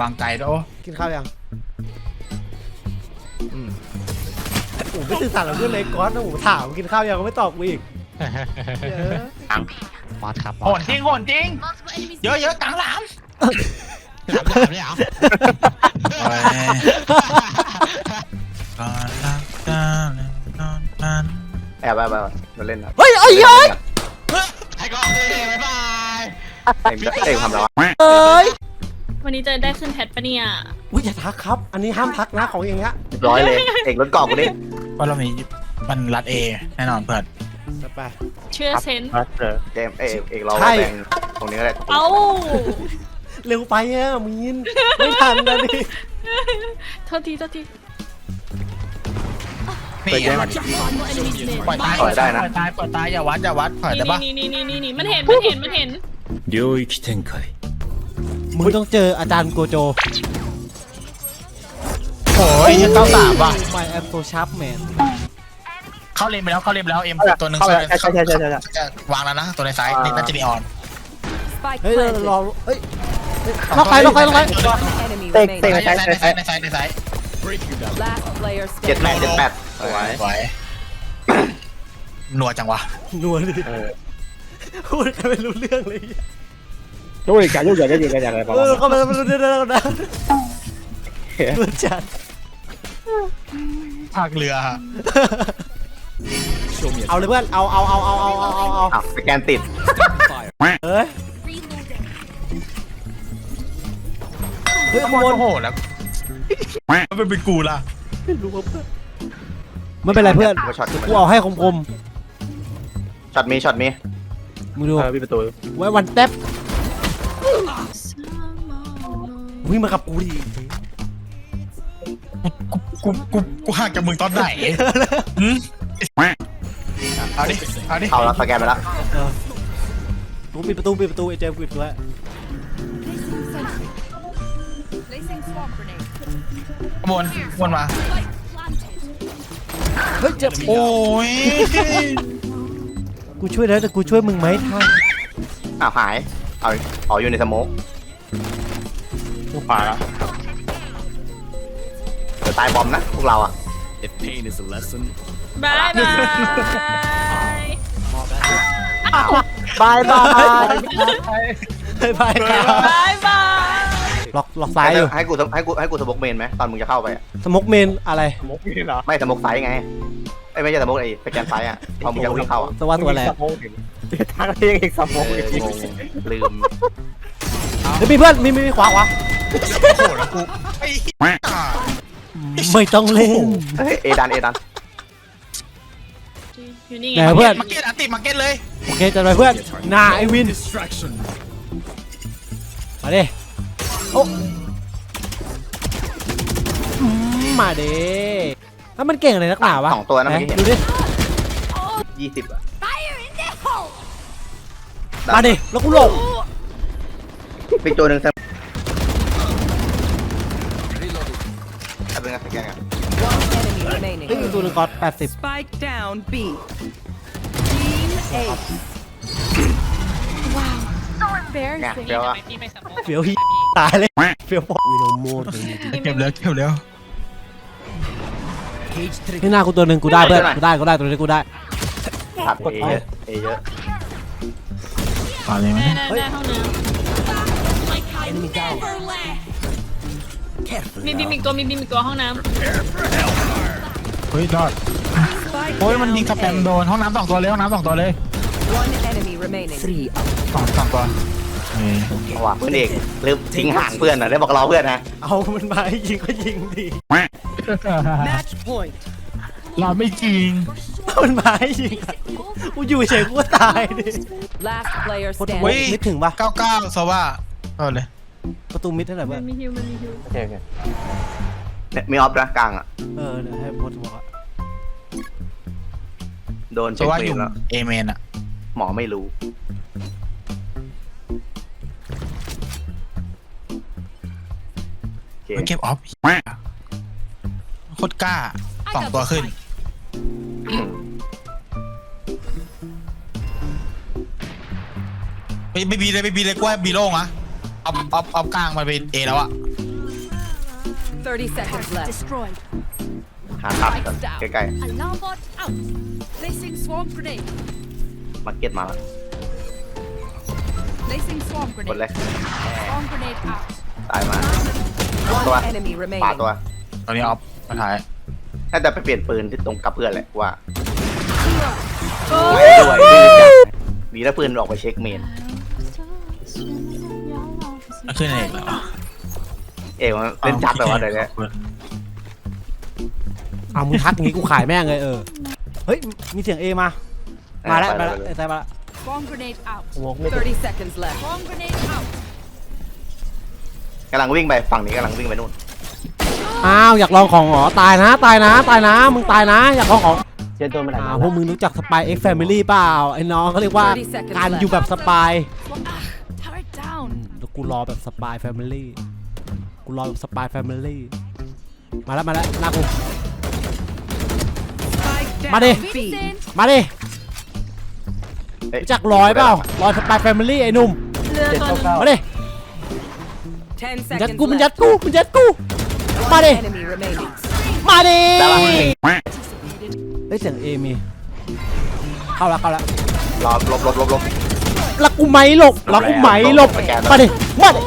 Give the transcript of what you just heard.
วางไกลด้วยโอ้กินข้าวยังอืมโอ้ไม่ตื่นสารกับเพื่อนเลยก๊อตนะโอ้ถามกินข้าวยังก็ไม่ตอบกูอีกเออมอสครับโหนจริงโหนจริงเยอะเยอะๆกลางหลามหลามหลามเลยเหรอก่อนรักกันนอนกันแอบแอบแอบมาเล่นนะเฮ้ยเอ้ยเอ้ยไอ้กองเลยบ๊ายบายเอ็งเอ็งทำแล้ววะเอ้ย วันนี้จะได้ขึ้นแพทปะเนี่ย อุ้ยอย่าทักครับ อันนี้ห้ามทักนะของอย่างเงี้ย เรียบร้อยเลย เอ็งรถกรอบกูดิ เพราะเรามีมันรัดเอแน่นอนเพื่อน จัดไป เชื่อเซนส์ เจมส์เอ็งเอ็งเรา ใช่ แบ่งตรงนี้ก็ได้ เอ้า เร็วไปอ่ะมีนไม่ทันนะนี่ โทษทีโทษที นี่ไงมันปล่อยตายปล่อยตายปล่อยตายปล่อยตายอย่าวัดอย่าวัดปล่อยได้ปะ นี่นี่นี่นี่นี่มันเห็นมันเห็นมันเห็น 领域展开 มึงต้องเจออาจารย์โกโจโอ้ยยังเก้าสามว่ะไม่แอมโซชาร์ปแมนเข้าเลนไปแล้วเข้าเลนไปแล้วเอ็มตัวหนึ่งเข้าไปใช่ใช่ใช่ใช่ใช่ จะวางแล้วนะ ตัวในซ้ายนี่น่าจะมีออน Spike เฮ้ยเรา planted. รอเฮ้ยล็อกไปล็อกไปล็อกไป Enemy เต็งเต็ง remaining. ในซ้ายในซ้ายในซ้ายในซ้าย Last player เจ็ด standing. แปดเจ็ดแปดสวยสวยนัวจังวะนัวดิพูดกันไม่รู้เรื่องเลย ดูอีกการยุ่งเหยิงกันยิงกันอย่างไรประเอมาณอก็ไม่รู้เรื่องแล้วนะรู้จักภาคเรือฮะเอาเลยเพื่อน เอาเอาเอาเอาเอาเอาเอาเอาอ้าวสแกนติดเอ้ย เฮ้ยขโมยโหดแล้วมันเป็นกูล่ะไม่รู้เพื่อนไม่เป็นไรเพื่อน ช็อตกูเอาให้คมช็อตมีช็อตมีๆมึงดู เออพี่ประตูไว้วันแท็บ วิ่งมากับกูดิกูกูกูกูห่างจากมึงตอนไหนหืมเอาดิเอาดิเข้าแล้วสแกนไปแล้วกูปิดประตูปิดประตูไอ้เจมส์ปิดด้วยวนวนมาเฮ้ยเจ็บโอ้ยกูช่วยแล้วแต่กูช่วยมึงไหมท่านอ้าวหาย เอาอ๋ออยู่ในสโมก กูผ่าแล้วเดี๋ยวตายบอมนะพวกเราอะ If pain is a lesson บายบาย บายบายบายบายบายบาย ล็อกล็อกซ้ายอยู่ให้กูให้กูให้กูสโมกเมนไหมตอนมึงจะเข้าไปอะสมกเมนอะไรไม่สโมกไซส์ไงไอ้ยไม่ใช่สโมกไอ้สแกนไซส์อะพอมึงจะวิ่งเข้าอะตัวว่าตัวอะไรทางเรียกเอกสโมกลืม เดี๋ยวมีเพื่อนมีมีมีขวาขวา โหดแล้วกูไอ้เหี้ยไม่ต้องเล่น เฮ้ยเอดันเอดันอยู่นี่ไหนไงเพื่อน มาเก็ตอันติมาเก็ตเลยโอเคจัดไปเพื่อนหน้าไอวิน distraction มาดิโอ้อืมมาดิแล้วมันเก่งอะไรนักหนาวะสองตัวนะไหนเมื่อกี้เห็นดูดิ ยี่สิบอะมาดิ แล้วกูหลงเป็นตัวหนึ่งสเป็นไ enemy เฮ้ย remaining. ตัวหนึงก่อนแปดสิบ Spike down B. Team A. ไงเดี๋ยวอะพี่ไม่สมองเฟียวฮีตายเลยเฟียวบอกวิโนโมดเก็บเร็วเก็บเร็วที่หน้ากูตัวหนึ่งกูได้เพื่อนกูได้กูได้ตัวนี้กูได้ ตัดเอเยอะเอเยอะต่อเลยไหมได้ได้ได้ห้องน้ำมีบิมอีกตัวมีบิมอีกตัวห้องน้เฮ้ยรอด โอ้ย มันยิงสแปมโดน ห้องน้ำสองตัวเลยห้องน้ำสองตัวเลย One enemy remaining. Three. สองสองตัวเฮ้ยเอาว่ะเพื่อนเอกลืมทิ้งห่างเพื่อนอะได้บอกเราเพื่อนนะเอามันมาให้ยิงก็ยิงดิ Match point. เราไม่จริง เอามันมาให้ยิงอะกูอยู่เฉยกูก็ตายดิ Last player โคตรเฮ้ย standing. มิดถึงปะเก้าเก้าสว่าเอาเลยประตูมิดเท่าไหร่ำเพื่มัอนนมีฮิวมันมีฮิวโอเคโอเค เนี่ยมีออฟนะกลางอะ เออเดี๋ยวให้โพสต์บอกอะโดนสเช็คว่าเฟอยู่รมแล้ว เอเมนอะหมอไม่รู้ โอเคไปเก็บออฟโคตรกล้าสองตัวขึ้น ไม่ไม่บีเลยไม่บีเลยกล้วยบีโล่งอะเอาเอาเอากลางมาเป็นเอแล้วอะ 30 seconds left. Destroyed. หาตัดก่อนใกล้ Alarm bot out. Placing swarm grenade. ๆมาร์เก็ตมาแล้ว Placing swarm กดเลย grenade. Swarm grenade out. ตายมาตัว One enemy ปา remaining. ตัวตอนนี้ออฟมาถ่ายน่าจะไปเปลี่ยนปืนที่ตรงกับเพื่อนแหละว่าโอ้ไปยด้วยดีแล้วปืนออกไปเช็คเมนมันขึ้นเองเหรอ เอ๋มันเล่นชัดแบบว่าเดี๋ยวนี้เอามึงทักอย่างงี้กูขายแม่งเลยเออ เฮ้ย มีเสียงเอมา มาแล้วมาแล้วไอ้แต่มาแล้ว Swarm grenade out. โอ้โหไม่30 seconds left. Swarm grenade out. กำลังวิ่งไปฝั่งนี้กำลังวิ่งไปนู่นอ้าวอยากลองของเหรอตายนะตายนะ ตายนะ มึงตายนะ อยากลองของเชื่อตัวไม่ได้อ่าพวกมึงรู้จักสปายเอ็กแฟมิลี่เปล่าไอ้น้องเขาเรียกว่า30 seconds การอยู่แบบสปาย Swarm- ah, turret down. แล้วกูรอแบบสปายแฟมิลี่ กูรอแบบสปายแฟมิลี่มาแล้วมาแล้วลากกู Spike down. Mari. B. Vincent. มาดิเอ้ยรู้จักร้อยเปล่ารอยสปายแฟมิลี่ไอ้หนุ่มเรือตัวหนึงมาดิ10มันยัด seconds กูมันยัด left. กูมันยัดกู One Mari. enemy remaining. มาดิได้ปะเฮ้ยเสียงเอมีเข้าแล้วเข้าแล้วรอลบลบลบลบแล้วกูไหมหลบแล้วกูไหมหลบสแกนมาดิมาดิ